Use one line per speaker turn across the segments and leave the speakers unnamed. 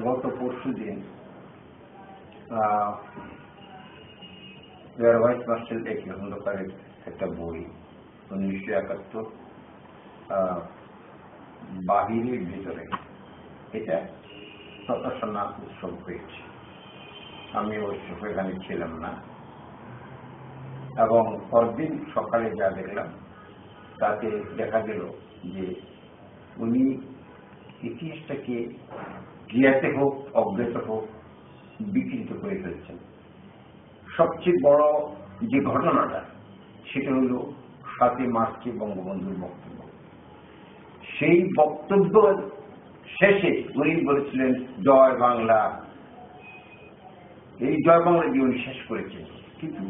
গত পরশু দিন ভাইস মার্শাল একে খন্দকারের একটা বই, উনিশশো একাত্তর বাহিরের ভিতরে, এটা প্রকাশনা উৎসব হয়েছে। আমি ওই এখানে ছিলাম না। এবং পরদিন সকালে যা দেখলাম, তাতে দেখা গেল যে উনি ইতিহাসটাকে জ্ঞাতে হোক অজ্ঞাত হোক, বিকৃত করে ফেলছেন। সবচেয়ে বড় যে ঘটনাটা, সেটা হল সাতই মার্চে বঙ্গবন্ধুর বক্তব্য। সেই বক্তব্য শেষে উনি বলেছিলেন, জয় বাংলা। এই জয় বাংলা উনি শেষ করেছেন। কিন্তু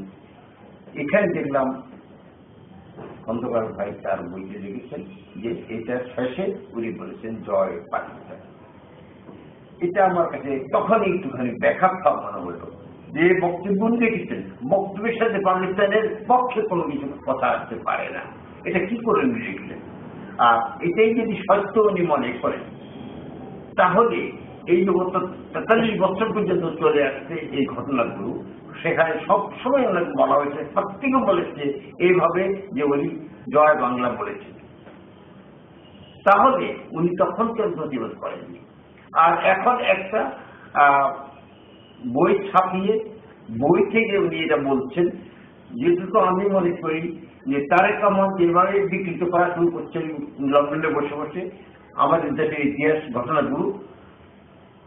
এখানে দেখলাম খন্দকার ভাই তার বইতে লিখেছেন যে এটা শেষে উনি বলেছেন, জয় পাকিস্তান এটা আমার কাছে তখনই একটুখানি ব্যাখ্যা মনে হলো যে বক্তব্য উনি লিখেছেন বক্তব্যের সাথে পাকিস্তানের পক্ষে কোনো কিছু কথা আসতে পারে না। এটা কি করে উনি লিখলেন? আর এটাই যদি সত্য উনি মনে করেন, তাহলে এই গত তেতাল্লিশ বছর পর্যন্ত চলে আসছে এই ঘটনাগুলো সেখানে সবসময় ওনাকে বলা হয়েছে প্রত্যেকে বলেছে এইভাবে যে উনি জয় বাংলা বলেছেন। তাহলে উনি তখন কেন প্রতিবাদ করেননি? আর এখন একটা বই ছাপিয়ে, বই থেকে উনি এটা বলছেন যেহেতু আমি মনে করি যে তারেক রহমান যেভাবে বিকৃত করা শুরু করছেন লন্ডনে বসে বসে, আমাদের দেশের ইতিহাস ঘটনাগুলো,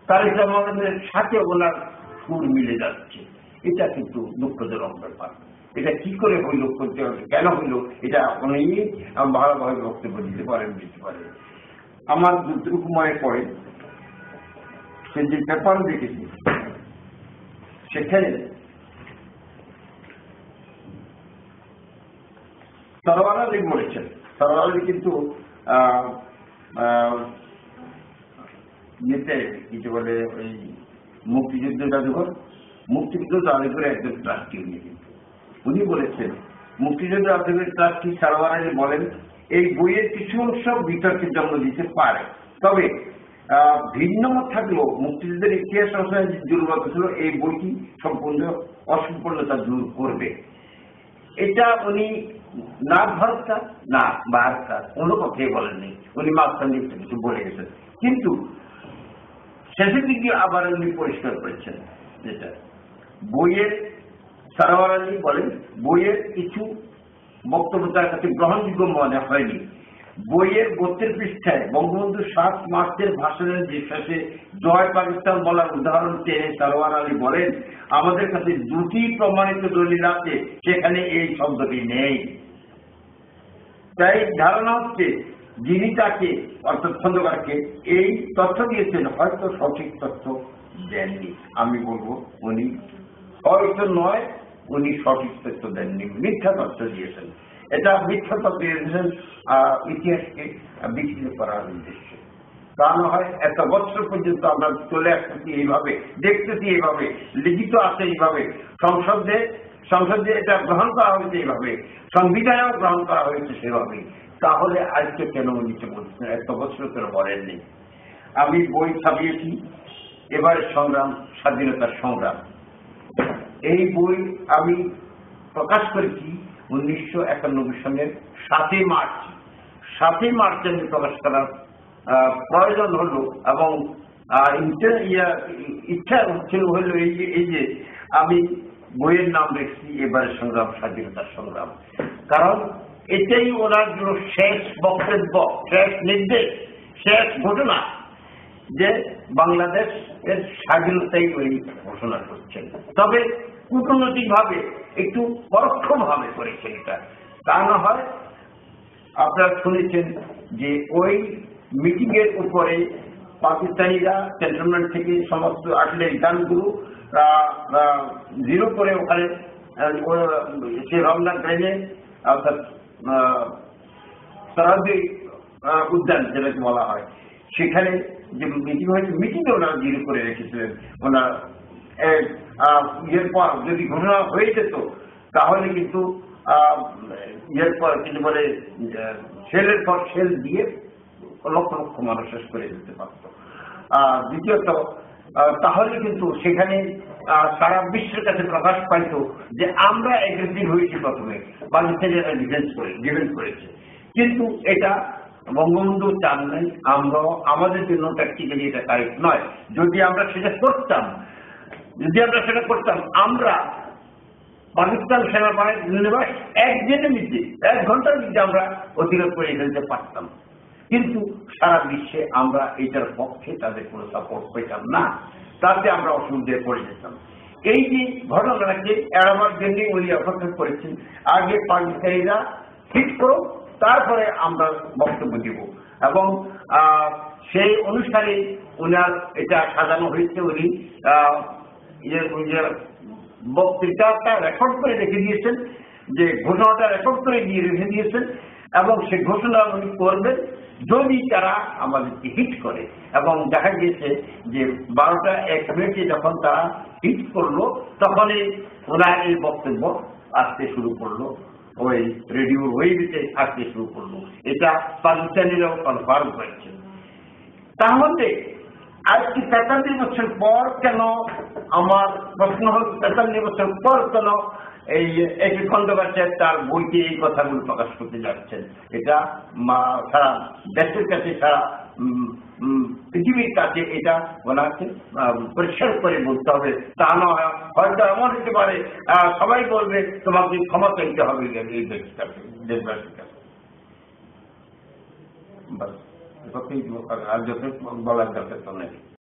তারেক রহমানের সাথে ওনার সুর মিলে যাচ্ছে। এটা কিন্তু দুঃখজনক ব্যাপার। এটা কি করে হইল করতে হবে? কেন হইল? এটা উনি ভালোভাবে বক্তব্য দিতে পারেন, দিতে পারে। আমার যতটুকু পড়ে, সে যে পেপার দেখেছি, সেখানে সরওয়ার আলী বলেছেন। সরওয়ার আলী কিন্তু ইয়েতে কিছু বলে, ওই মুক্তিযুদ্ধ জাদুঘর মুক্তিযুদ্ধ জাদুঘরের একজন ট্রাস্টি উনি কিন্তু উনি বলেছেন, মুক্তিযুদ্ধ জাদুঘরের ট্রাস্টি সরওয়ার বলেন, এই বইয়ের কিছু অংশ বিতর্কের জন্ম দিতে পারে। তবে ভিন্ন মত থাকলেও মুক্তিযুদ্ধের ইতিহাস রচনায় যে দুর্বলতা ছিল, এই বইটি সম্পূর্ণ অসম্পূর্ণতা দূর করবে। এটা উনি না ভারতটা না ভারতটা কোনো কথাই বলেননি উনি মাঝখান দিকটা কিছু বলে গেছেন। কিন্তু, শেষের দিকে আবার উনি পরিষ্কার করেছেন যেটা। বইয়ের সারওয়ার আলী বলেন, বইয়ের কিছু বক্তব্য তার কাছে গ্রহণযোগ্য মনে হয়নি। বইয়ের বত্রিশ পৃষ্ঠায় বঙ্গবন্ধু সাত মার্চের ভাষণের শেষে জয় পাকিস্তান বলার উদাহরণ টেনে সারোয়ার আলী বলেন, আমাদের কাছে দুটি প্রমাণিত দলিল আছে, সেখানে এই শব্দটি নেই। তাই ধারণা হচ্ছে, যিনি তাকে অর্থাৎ খন্দকারকে এই তথ্য দিয়েছেন, হয়তো সঠিক তথ্য দেননি। আমি বলব, উনি হয়তো নয়, উনি সঠিক তথ্য দেননি। মিথ্যা তথ্য দিয়েছেন। এটা মিথ্যা তথ্য দিয়েছেন ইতিহাসকে বিকৃত করার উদ্দেশ্যে। তা না হয় এত বছর পর্যন্ত আমরা চলে আসতেছি এইভাবে, দেখতেছি এইভাবে, লিখিত আছে এইভাবে। সংসদে সংসদে এটা গ্রহণ করা হয়েছে এইভাবে, সংবিধানেও গ্রহণ করা হয়েছে সেভাবে। তাহলে আজকে কেন নিচে বলছেন এত বছর কেন বলেননি? আমি বই ছাপিয়েছি এবারের সংগ্রাম, স্বাধীনতার সংগ্রাম। এই বই আমি প্রকাশ করেছি উনিশশো একানব্বই সনের সাতই মার্চ। সাতই মার্চ আমি প্রকাশ করার প্রয়োজন হলো এবং ইচ্ছা ছিল হইল এই যে এই যে আমি বইয়ের নাম রেখেছি, এবারের সংগ্রাম, স্বাধীনতার সংগ্রাম। কারণ এটাই ওনার জন্য শেষ বক্তব্য, শেষ নির্দেশ, শেষ ঘটনা। যে বাংলাদেশ এর স্বাধীনতাই উনি ঘোষণা করছেন। তবে কূটনৈতিক ভাবে একটু পরোক্ষ ভাবে করেছেন এটা। তা না হয় আপনারা শুনেছেন যে ওই মিটিং এর উপরে পাকিস্তানিরা ক্যান্টনমেন্ট থেকে সমস্ত আসলে গানগুলো জিরো করে ওখানে সে রমজান ট্রেনে অর্থাৎ সরাদি উদ্যান যেটাকে বলা হয়, সেখানে যে মিটিং হয়েছে মিটিংয়ে ওনারা জিরো করে রেখেছিলেন। ওনার ইয়ের পর যদি ঘটনা হয়ে যেত, তাহলে কিন্তু ইয়ের পর কিন্তু বলে সেলের পর সেল দিয়ে লক্ষ লক্ষ মানুষ শেষ করে দিতে পারত। দ্বিতীয়ত তাহলে কিন্তু সেখানে সারা বিশ্বের কাছে প্রকাশ পাইত যে আমরা এগ্রেসিভ হয়েছি প্রথমে পাকিস্তানিরা ডিফেন্স করে ডিফেন্স করেছে। কিন্তু এটা বঙ্গবন্ধু চান নাই আমরাও আমাদের জন্য প্র্যাকটিক্যালি এটা কারেক্ট নয়। যদি আমরা সেটা করতাম, যদি আমরা সেটা করতাম, আমরা পাকিস্তান সেনাবাহিনী একদিনের মধ্যে এক ঘণ্টার মধ্যে আমরা অতিরোধ করে ফেলতে পারতাম। কিন্তু সারা বিশ্বে আমরা এটার পক্ষে তাদের কোনো সাপোর্ট পেতাম না। তাতে আমরা অসুবিধায় পড়ে যেতাম। এই যে ঘটনাটাকে এড়াবার জন্য উনি অপেক্ষা করেছেন, আগে পাকিস্তানিরা ঠিক করো তারপরে আমরা বক্তব্য দিব। এবং সেই অনুসারে উনার এটা সাজানো হয়েছে, উনি ইয়ে বক্তৃতাটা রেকর্ড করে রেখে দিয়েছেন, যে ঘোষণাটা রেকর্ড করে দিয়ে রেখে দিয়েছেন, এবং সে ঘোষণা উনি করবেন যদি তারা আমাদেরকে হিট করে। এবং দেখা গিয়েছে যে বারোটা এক মিনিটে যখন তারা হিট করল, তখনই ওনার এই বক্তব্য আসতে শুরু করল। ওই রেডিওর ওয়েবিতে আসতে শুরু করল। এটা পাকিস্তানিরাও কনফার্ম করেছে। তাহলে আজকে তেতাল্লিশ বছর পর কেন আমার প্রশ্ন হল, তেতাল্লিশ বছর পর কেন এই একে খন্ডবাচার তার বইতে এই কথাগুলো প্রকাশ করতে যাচ্ছেন? এটা সারা দেশের কাছে সারা পৃথিবীর কাছে এটা ওনাকে পরিষ্কার করে বলতে হবে। তা নয়, হয়তো এমন হতে পারে সবাই বলবে, তোমাকে ক্ষমা চাইতে হবে এই দেশের দেশবাসীর কাছে যথেষ্ট বলার তো নেই।